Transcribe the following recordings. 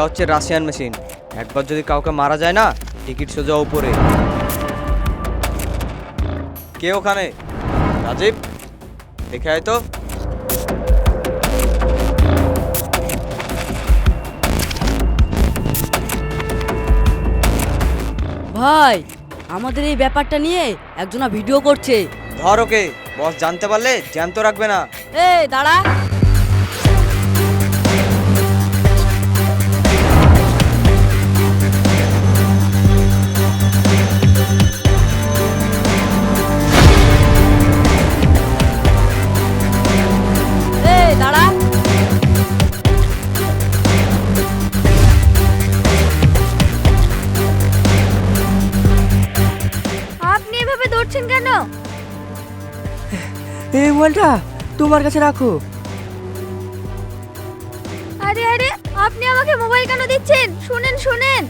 এটা হচ্ছে Russian machine. একবার যদি কাউকে মারা যায় না টিকিট সোজা উপরে। কে ওখানে? রাজীব? দেখে আয় তো। ভাই আমাদের এই ব্যাপারটা নিয়ে একজনা ভিডিও করছে। ধর ওকে। বস জানতে পারলে জ্যান্ত রাখবে না। এই দাঁড়া। মোবাইলটা তোমার কাছে রাখো। আরে আরে আপনি আমাকে মোবাইল কেন দিচ্ছেন? শুনেন শুনেন।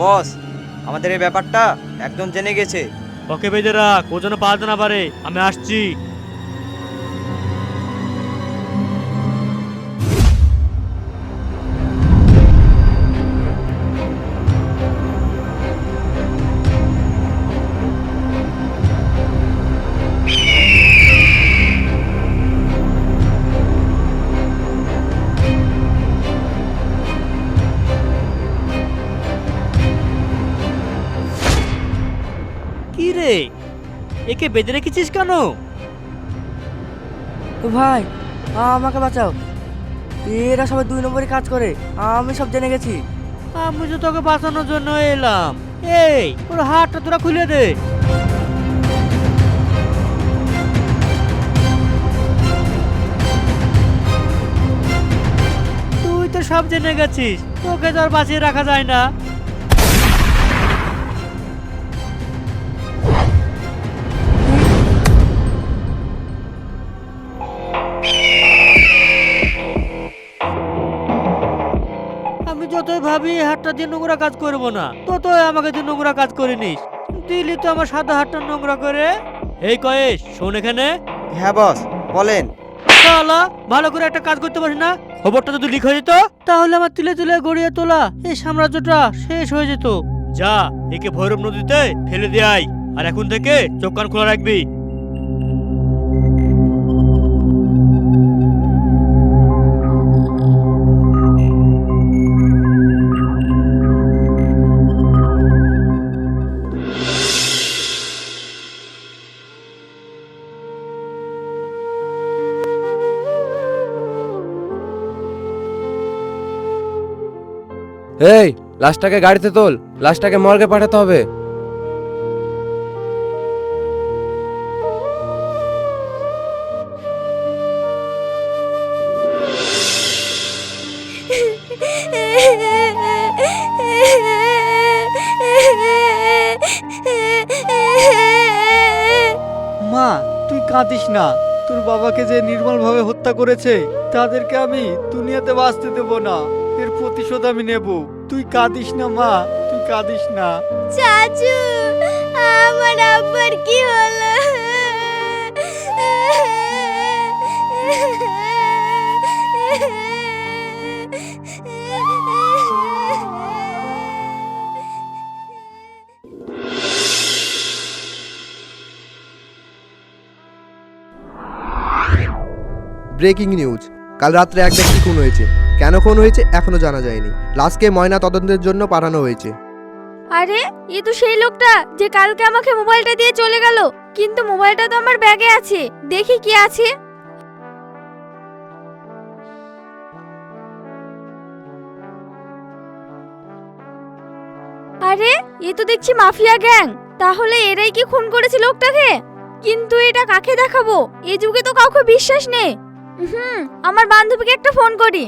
বস আমাদের এই ব্যাপারটা একদম জেনে গেছে। ওকে বেঁধে রাখ ও যেন না পারে। আমি আসছি। রে একে বেঁধে রেখেছিস কেন? ভাই আমাকে বাঁচাও। এরা সবাই দুই নম্বরে কাজ করে আমি সব জেনে গেছি। আমি তো তোকে বাঁচানোর জন্য এলাম। এই ওর হাতটা তোরা খুলে দে। তুই তো সব জেনে গেছিস তোকে তো আর বাঁচিয়ে রাখা যায় না। আমি যতই ভাবি এই হাতটা দিয়ে নোংরা কাজ করব না ততই আমাকে দিয়ে নোংরা কাজ করে নিস। দিলি তো আমার সাদা হাতটা নোংরা করে। এই কয়েস শোন এখানে। হ্যাঁ বস বলেন। শালা ভালো করে একটা কাজ করতে পারিস না? খবরটা যদি লিক হয়ে যেত তাহলে আমার তিলে তিলে গড়িয়ে তোলা এই সাম্রাজ্যটা শেষ হয়ে যেত। যা একে ভৈরব নদীতে ফেলে দেয় আর এখন থেকে চোখ কান খোলা রাখবি। এই, লাশটাকে গাড়িতে তোল। লাশটাকে মর্গে পাঠাতে হবে। না। তোর বাবাকে যে নির্মলভাবে হত্যা করেছে, তাদেরকে আমি দুনিয়াতে বাঁচতে দেব না। এর প্রতিশোধ আমি নেব। তুই কাঁদিস না, মা। তুই কাঁদিস না। চাচু, আমার আব্বার কি হলো? Breaking news. কাল রাত্রে এক ব্যক্তি খুন হয়েছে। কেন খুন হয়েছে এখনও জানা যায়নি। লাশকে ময়না তদন্তের জন্য পাঠানো হয়েছে। আরে, এ তো সেই লোকটা যে কালকে আমাকে মোবাইলটা দিয়ে চলে গেল। কিন্তু মোবাইলটা তো আমার ব্যাগে আছে। দেখি কি আছে। আরে, এ তো দেখছি মাফিয়া গ্যাং। তাহলে এরাই কি খুন করেছে লোকটাকে? কিন্তু এটা কাকে দেখাবো? এ যুগে তো কাউকে বিশ্বাস নেই। হুম আমার বান্ধবীকে একটা ফোন করি।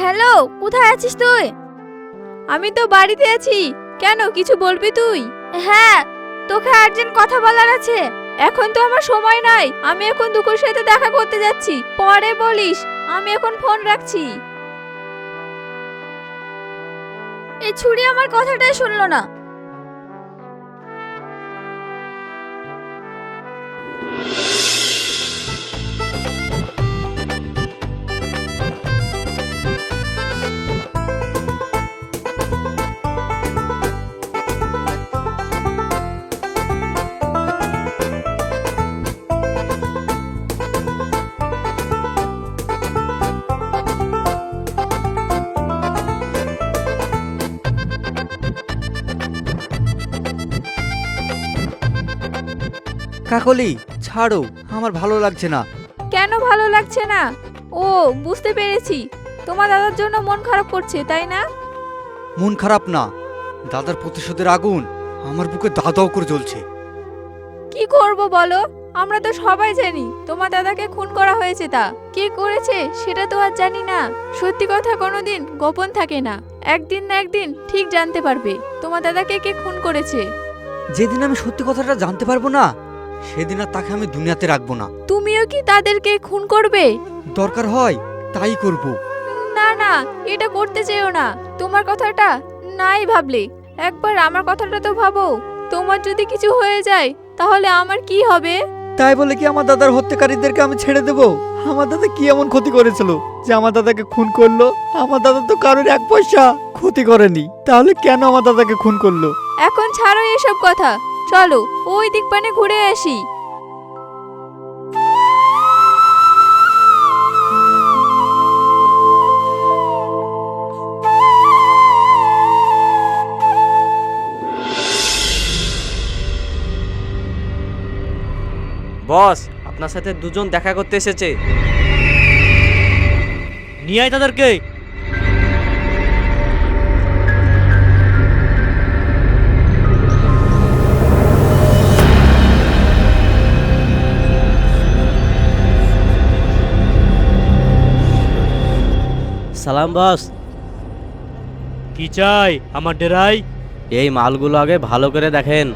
হ্যালো কোথায় আছিস তুই? আমি তো বাড়িতে আছি। কেন কিছু বলবি তুই? হ্যাঁ তোকে আর্জেন্ট কথা বলার আছে। এখন তো আমার সময় নাই। আমি এখন দুকুর সাথে দেখা করতে যাচ্ছি। পরে বলিস আমি এখন ফোন রাখছি। এই ছুরি আমার কথাটাই শুনলো না। কাকলি ছাড়ো আমার ভালো লাগছে না। কেন ভালো লাগছে না? ও বুঝতে পেরেছি। তোমার দাদার জন্য মন খারাপ করছে তাই না? মন খারাপ না। দাদার প্রতিশোধের আগুন আমার বুকে দাদাও করে জ্বলছে। কি করব বলো? আমরা তো সবাই জানি তোমার দাদাকে খুন করা হয়েছে তা। কে করেছে সেটা তো আর জানি না। সত্যি কথা কোনোদিন গোপন থাকে না। একদিন না একদিন ঠিক জানতে পারবে তোমার দাদাকে কে খুন করেছে। যেদিন আমি সত্যি কথাটা জানতে পারব না সেদিন আর তাকে আমি দুনিয়াতে রাখব না। তুমিও কি তাদেরকে খুন করবে? দরকার হয় তাই করব। না না এটা করতে চেও না। তোমার কথাটা নাই ভাবলে। একবার আমার কথাটা তো ভাবো। তোমার যদি কিছু হয়ে যায় তাহলে আমার কি হবে? তাই বলে কি আমার দাদার হত্যাকারীদেরকে আমি ছেড়ে দেব? আমার দাদা কি এমন ক্ষতি করেছিল যে আমার দাদাকে খুন করল? আমার দাদা তো কারোর এক পয়সা ক্ষতি করেনি। তাহলে কেন আমার দাদাকে খুন করল? এখন ছাড়ো এসব কথা। চলো ওই দিক পানে ঘুরে আসি। বস আপনার সাথে দুজন দেখা করতে এসেছে। নিয়ে আয় তাদেরকে। সালাম বস। কি চাই আমার ডেরাই? এই মালগুলো আগে ভালো করে দেখেন।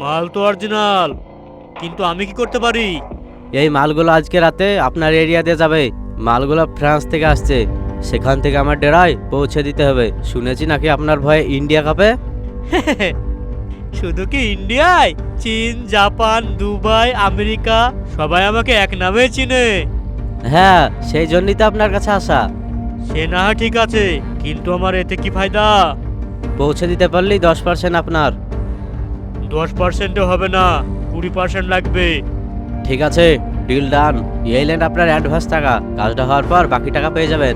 মাল তো অরিজিনাল কিন্তু আমি কি করতে পারি? এই মালগুলো আজকে রাতে আপনার এরিয়াতে যাবে। মালগুলো ফ্রান্স থেকে আসছে। সেখান থেকে আমার ডেরায় পৌঁছে দিতে হবে। শুনেছি নাকি আপনার ভয়ে ইন্ডিয়া কাপে? শুধু কি ইন্ডিয়ায়? চীন জাপান দুবাই আমেরিকা সবাই আমাকে এক নামে চিনে। হ্যাঁ সেই জন্যই তো আপনার কাছে আসা। সে না হয় ঠিক আছে কিন্তু আমার এতে কি ফায়দা? পৌঁছে দিতে পারলেই দশ পার্সেন্ট আপনার। দশ পার্সেন্টও হবে না কুড়ি পার্সেন্ট লাগবে। ঠিক আছে ডিল ডান। এই লেন আপনার অ্যাডভান্স টাকা। কাজটা হওয়ার পর বাকি টাকা পেয়ে যাবেন।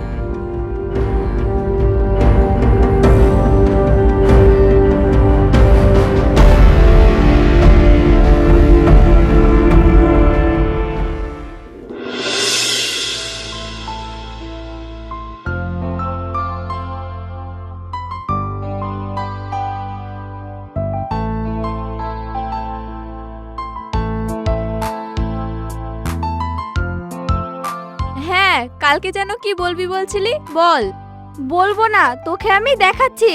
কালকে যেন কি বলবি বলছিলি? বল। বলব না, তোকে আমি দেখাচ্ছি।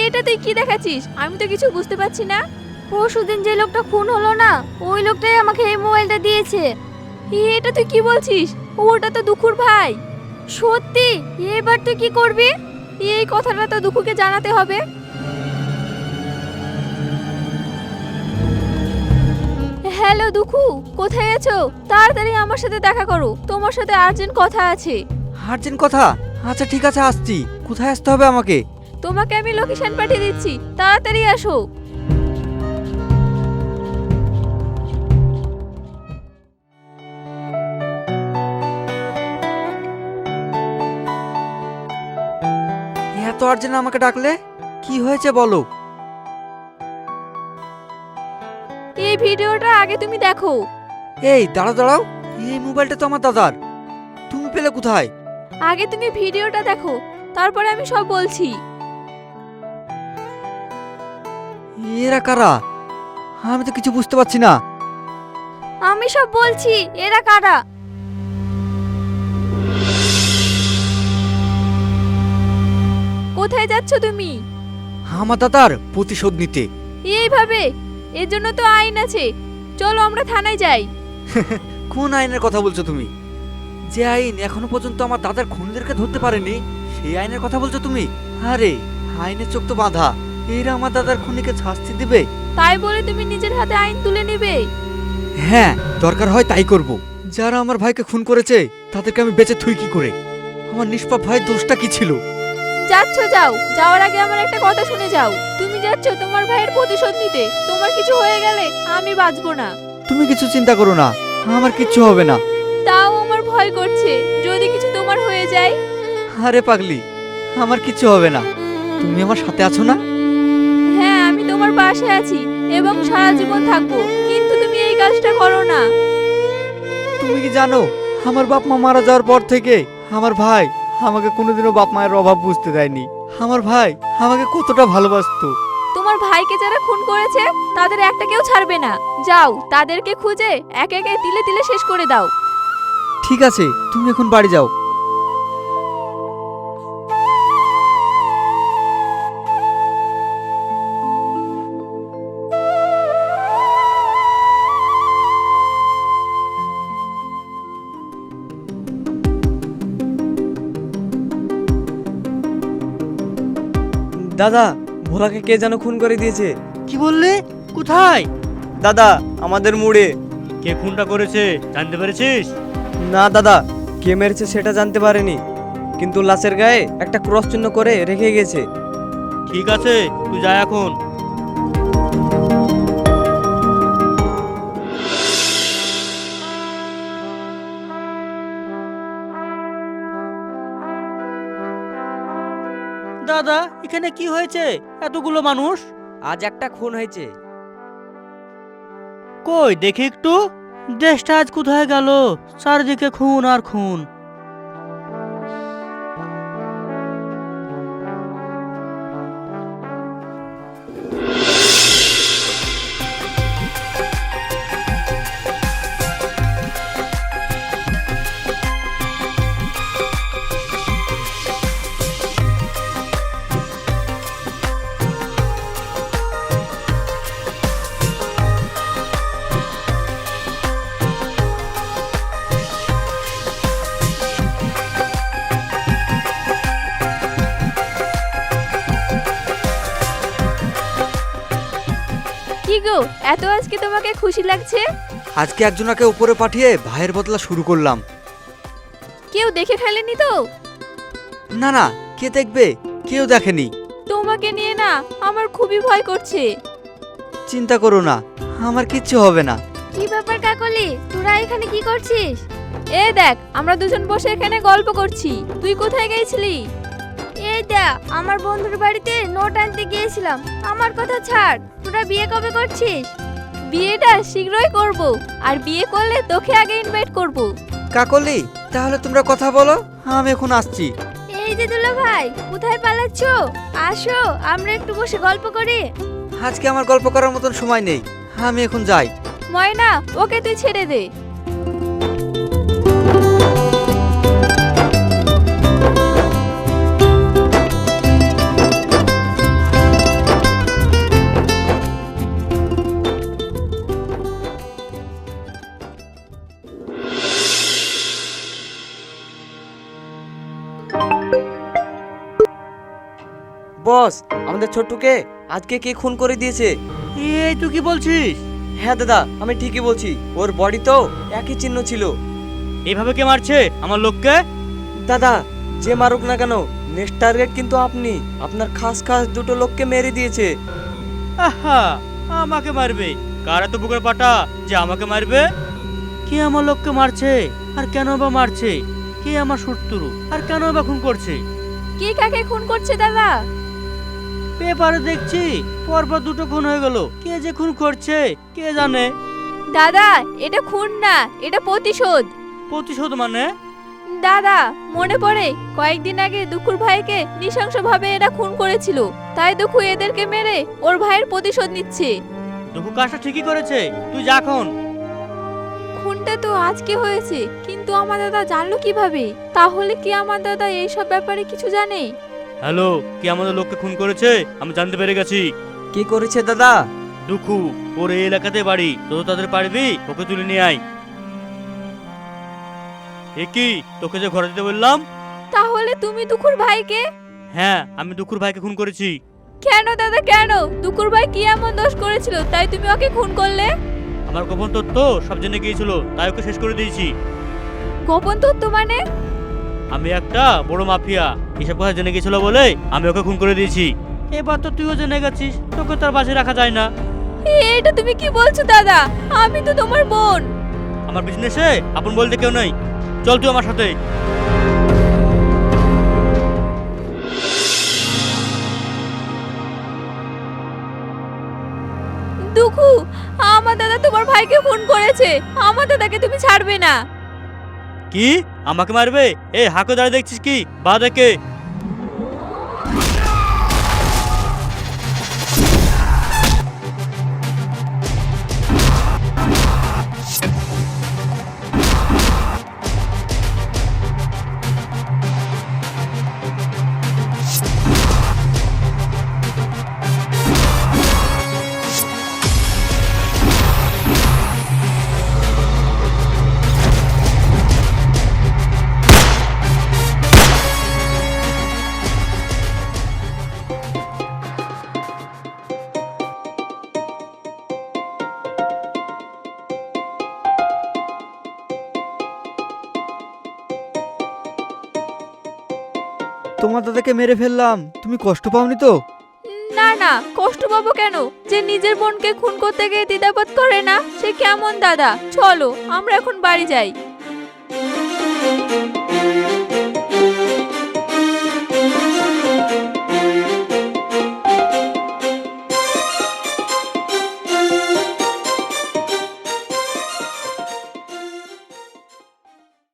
এটা তুই কি দেখাচ্ছিস? আমি তো কিছু বুঝতে পারছি না। পরশুদিন যে লোকটা খুন হলো না, ওই লোকটাই আমাকে এই মোবাইলটা দিয়েছে। এটা তুই কি বলছিস? ওটা তো দুখুর ভাই। সত্যি? এবার তুই কি করবি? এই কথাটা তো দুখুকে জানাতে হবে। হ্যালো দুখু কোথায় আছো? তাড়াতাড়ি আমার সাথে দেখা করো। তোমার সাথে আর্জেন্ট কথা আছে। আর্জেন্ট কথা? আচ্ছা ঠিক আছে আসছি। কোথায় আসতে হবে আমাকে? তোমাকে আমি লোকেশন পাঠিয়ে দিচ্ছি। তাড়াতাড়ি আসো। এত আর্জেন্ট আমাকে ডাকলে? কি হয়েছে বলো? ভিডিওটা আগে তুমি দেখো। এই দাঁড়াও দাঁড়াও। এই মোবাইলটা তো আমার দাদার। তুমি পেলে কোথায়? আগে তুমি ভিডিওটা দেখো তারপরে আমি সব বলছি। এরা কারা? আমি তো কিছু বুঝতে পারছি না। আমি সব বলছি এরা কারা? কোথায় যাচ্ছ তুমি? আমার দাদার প্রতিশোধ নিতে। এইভাবে? এর জন্য তো আইন আছে। চলো আমরা থানায় যাই। কোন আইনের কথা বলছো তুমি? যে আইন এখনও পর্যন্ত আমার দাদার খুনিদেরকে ধরতে পারেনি সেই আইনের কথা বলছো তুমি? আরে আইনের চোখ তো বাঁধা। এরা আমার দাদার খুনিকে শাস্তি দিবে? তাই বলে তুমি নিজের হাতে আইন তুলে নেবে? হ্যাঁ দরকার হয় তাই করব। যারা আমার ভাইকে খুন করেছে তাদেরকে আমি বেঁচে থুই কি করে? আমার নিষ্পাপ ভাই দোষটা কি ছিল? যাচ্ছ যাও। যাওয়ার আগে আমার একটা কথা শুনে যাও। তুমি যাচ্ছ তোমার ভাইয়ের প্রতিশোধ নিতে। তোমার কিছু হয়ে গেলে আমি বাঁচবো না। তুমি কিছু চিন্তা করো না। আমার কিচ্ছু হবে না। তাও আমার ভয় করছে। যদি কিছু তোমার হয়ে যায়? আরে পাগলি আমার কিচ্ছু হবে না। তুমি আমার সাথে আছো না? হ্যাঁ আমি তোমার পাশে আছি এবং সারা জীবন থাকব। কিন্তু তুমি এই কাজটা করো না। তুমি কি জানো আমার বাপ মা মারা যাওয়ার পর থেকে আমার ভাই আমাকে কোনোদিনও বাপ মায়ের অভাব বুঝতে দেয়নি। আমার ভাই আমাকে কতটা ভালোবাসতো। তোমার ভাইকে যারা খুন করেছে তাদের একটা কেউ ছাড়বে না। যাও তাদেরকে খুঁজে একে একে দিলে দিলে শেষ করে দাও। ঠিক আছে তুমি এখন বাড়ি যাও। দাদা ভোলাকে কে যেন খুন করে দিয়েছে? কি বললে? কোথায়? দাদা আমাদের মুড়ে। কে খুনটা করেছে জানতে পেরেছিস? না দাদা কে মেরেছে সেটা জানতে পারেনি। কিন্তু লাশের গায়ে একটা ক্রস চিহ্ন করে রেখে গেছে। ঠিক আছে তুই যা এখন। এখানে কি হয়েছে? এতগুলো মানুষ? আজ একটা খুন হয়েছে। কই দেখি একটু। দেশটা আজ কোথায় গেল? চারিদিকে খুন আর খুন। গো এত আজকে তোমাকে খুশি লাগছে? আজকে একজনাকে উপরে পাঠিয়ে ভাইয়ের বদলা শুরু করলাম। কেউ দেখে ফেলেনি তো? না না কে দেখবে? কেউ দেখেনি। তোমাকে নিয়ে না আমার খুবই ভয় করছে। চিন্তা করো না আমার কিচ্ছু হবে না। কি ব্যাপার কাকলি? তোরা এখানে কি করছিস? এ দেখ আমরা দুজন বসে এখানে গল্প করছি। তুই কোথায় গিয়েছিলি এই দেখ আমার বন্ধুর বাড়িতে নোট আনতে গিয়েছিলাম। আমার কথা ছাড় তোরা বিয়ে কবে করছিস? বিয়েটা শীঘ্রই করব আর বিয়ে করলে তোকে আগে ইনভাইট করব। কাকলি তাহলে তোমরা কথা বলো আমি এখন আসছি। এই যে দুলা ভাই কোথায় পালাচ্ছ? আসো আমরা একটু বসে গল্প করি। আজকে আমার গল্প করার মতন সময় নেই আমি এখন যাই। ময়না ওকে তুই ছেড়ে দে। বস আমাদের ছোট্টুকে আজকে কে খুন করে দিয়েছে? এই তুই কি বলছিস? হ্যাঁ দাদা আমি ঠিকই বলছি। ওর বডি তো একই চিহ্ন ছিল। এইভাবে কে মারছে? আমার লোককে? দাদা যে মারুক না কেন নেক্সট টার্গেট কিন্তু আপনি। আপনার খাস খাস দুটো লোককে মেরে দিয়েছে। আহা আমাকে মারবে। কার এত বুকের পাটা যে আমাকে মারবে? কে আমার লোককে মারছে? আর কেন বা মারছে? কে আমার শত্রু? আর কেন বা খুন করছে? কে কাকে খুন করছে দাদা? পেপারে দেখছি পরপর দুটো খুন হয়ে গেল। কে যে খুন করছে কে জানে? দাদা এটা খুন না এটা প্রতিশোধ। প্রতিশোধ মানে? দাদা মনে পড়ে কয়েকদিন আগে দুকুর ভাইকে নৃশংসভাবে এরা খুন করেছিল। তাই দুকু এদেরকে মেরে ওর ভাইয়ের প্রতিশোধ নিচ্ছে। দুঃখ কাজটা ঠিকই করেছে তুই যা এখন। খুনটা তো আজকে হয়েছে কিন্তু আমার দাদা জানলো কীভাবে? তাহলে কি আমার দাদা এইসব ব্যাপারে কিছু জানে? হ্যালো কে আমাদের লোককে খুন করেছে? আমি জানতে পেরে গেছি। কি করেছে দাদা? দুঃখু ওর এই এলাকাতে বাড়ি। তো তাদের পারবি? ওকে তুলে নিয়ে আয়। এ কি তোকে যে ঘরে যেতে বললাম? তাহলে তুমি দুকুর ভাইকে? হ্যাঁ আমি দুঃখুর ভাইকে খুন করেছি। কেন দাদা কেন? দুকুর ভাই কি এমন দোষ করেছিল? তাই তুমি ওকে খুন করলে? আমার গোপন তথ্য সব জেনে গিয়েছিল তাই ওকে শেষ করে দিয়েছি। গোপন তথ্য মানে? আমি একটা বড় মাফিয়া। এসব কথা জেনে গেছিল বলে আমি ওকে খুন করে দিয়েছি। এবার তো তুইও জেনে গেছিস তোকে তার বাসে রাখা যায় না। এটা তুমি কি বলছো দাদা? আমি তো তোমার বোন। আমার বিজনেসে আপন বলতে কেউ নেই। চল তুই আমার সাথে। দুখু আমার দাদা তোমার ভাইকে ফোন করেছে। আমার দাদাকে তুমি ছাড়বে না। কি? আমাকে মারবে? এ হাকো দাঁড়িয়ে দেখছিস কি? বা তোমার দাদাকে মেরে ফেললাম। তুমি কষ্ট পাওনি তো? না না, কষ্ট পাবো কেন? যে নিজের বোনকে খুন করতে গিয়ে দ্বিধাবোধ করে না, সে কেমন দাদা? চলো, আমরা এখন বাড়ি যাই।